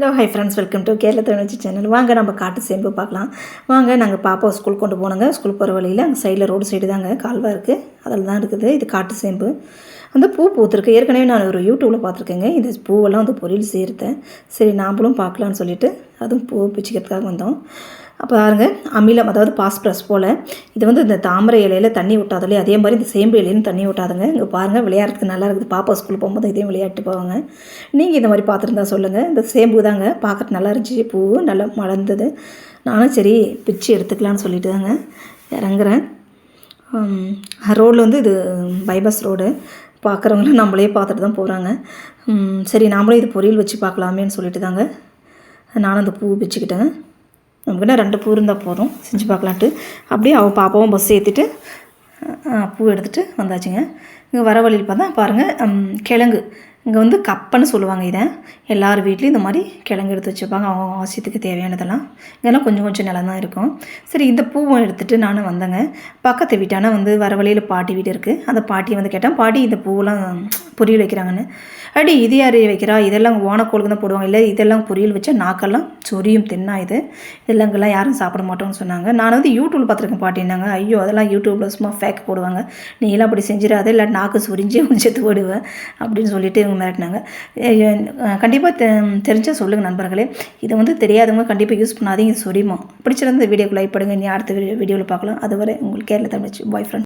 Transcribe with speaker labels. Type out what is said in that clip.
Speaker 1: Hello hi friends welcome to Kerala தொழிற்சி channel வாங்க நம்ம காட்டு சேம்பு பார்க்கலாம். வாங்க நாங்கள் பாப்பாவை ஸ்கூல் கொண்டு போனோங்க. ஸ்கூல் போகிற வழியில் அங்கே சைடில் ரோடு சைடு தாங்க. கால்வா இருக்குது அதில் தான் இருக்குது. இது காட்டு சேம்பு. அந்த பூ பூத்துருக்கு. ஏற்கனவே நான் ஒரு யூடியூப்பில் பார்த்துருக்கேங்க. இந்த பூவெல்லாம் வந்து பொரியல் சேர்த்தேன் சரி நாம்பளும் பார்க்கலான்னு சொல்லிட்டு அதுவும் பூ பிச்சுக்கிறதுக்காக வந்தோம். அப்போ பாருங்க அமிலம் அதாவது பாஸ்பரஸ் போல் இது வந்து இந்த தாமரை இலையில தண்ணி விட்டாதலே அதே மாதிரி இந்த சேம்பு இலையிலும் தண்ணி விட்டாதுங்க இங்கே பாருங்கள் விளையாடுறதுக்கு நல்லா இருக்குது. பாப்பா ஸ்கூல் போகும்போது இதையும் விளையாட்டு போவாங்க. நீங்கள் இந்த மாதிரி பார்த்துருந்தா சொல்லுங்கள் இந்த சேம்பு தாங்க பார்க்குறது நல்லா இருந்துச்சு. பூ நல்லா மலர்ந்தது. நானும் சரி பிச்சு எடுத்துக்கலான்னு சொல்லிட்டு தாங்க இறங்குறேன். ரோடில் வந்து இது பைபாஸ் ரோடு பார்க்குறவங்களும் நம்மளே பார்த்துட்டு தான் போகிறாங்க சரி நாமளும் இது பொரியல் வச்சு பார்க்கலாமேன்னு சொல்லிட்டு தாங்க. நானும் அந்த பூ பிச்சுக்கிட்டேன். நமக்குன்னா ரெண்டு பூ இருந்தால் போதும். செஞ்சு பார்க்கலான்ட்டு. அப்படியே அவள் பாப்பாவும் பஸ் ஏற்றிட்டு பூ எடுத்துகிட்டு வந்தாச்சுங்க. இங்கே வர வழியில் பார்த்தா பாருங்கள் கிழங்கு. இங்கே வந்து கப்பன்னு சொல்லுவாங்க இதை. எல்லார் வீட்லேயும் இந்த மாதிரி கிழங்கு எடுத்து வச்சுப்பாங்க அவங்க ஆசியத்துக்கு தேவையானதெல்லாம். இதெல்லாம் கொஞ்சம் கொஞ்சம் நிலம் தான் இருக்கும். சரி இந்த பூவும் எடுத்துகிட்டு நானும் வந்தேங்க. பக்கத்து வீட்டான வந்து வர வழியில் பாட்டி வீடு இருக்குது அந்த பாட்டியை வந்து கேட்டேன் பாட்டி இந்த பூவெல்லாம் பொரியல் வைக்கிறாங்கன்னு. அடி இது யார் வைக்கிறா? இதெல்லாம் ஓனக்கோளுக்கு தான் போடுவாங்க. இல்லை இதெல்லாம் பொரியல் வச்சா நாக்கெல்லாம் சொரியும் தின்னா இது. இதெல்லாம் யாரும் சாப்பிட மாட்டோம்னு சொன்னாங்க. நான் வந்து யூடியூப்பில் பார்த்துருக்கேன் பாட்டினாங்க ஐயோ அதெல்லாம் யூடியூப்பில் சும்மா ஃபேக் போடுவாங்க. நீ எல்லாம் அப்படி செஞ்சிடாத இல்லை நாக்கு சொரிஞ்சு செத்து போடுவேன் அப்படின்னு சொல்லிட்டு இவங்க மிரட்டினாங்க. கண்டிப்பாக தெ தெரிஞ்சால் சொல்லுங்கள் நண்பர்களே. இது வந்து தெரியாதவங்க கண்டிப்பாக யூஸ் பண்ணாதீங்க சொரியுமா? பிடிச்சிருந்த வீடியோக்கு லைக் பண்ணுங்கள் நீ அடுத்த வீடியோவில் பார்க்கலாம். அதுவரை உங்களுக்கு கேரள தமிழ் பாய் ஃப்ரெண்ட்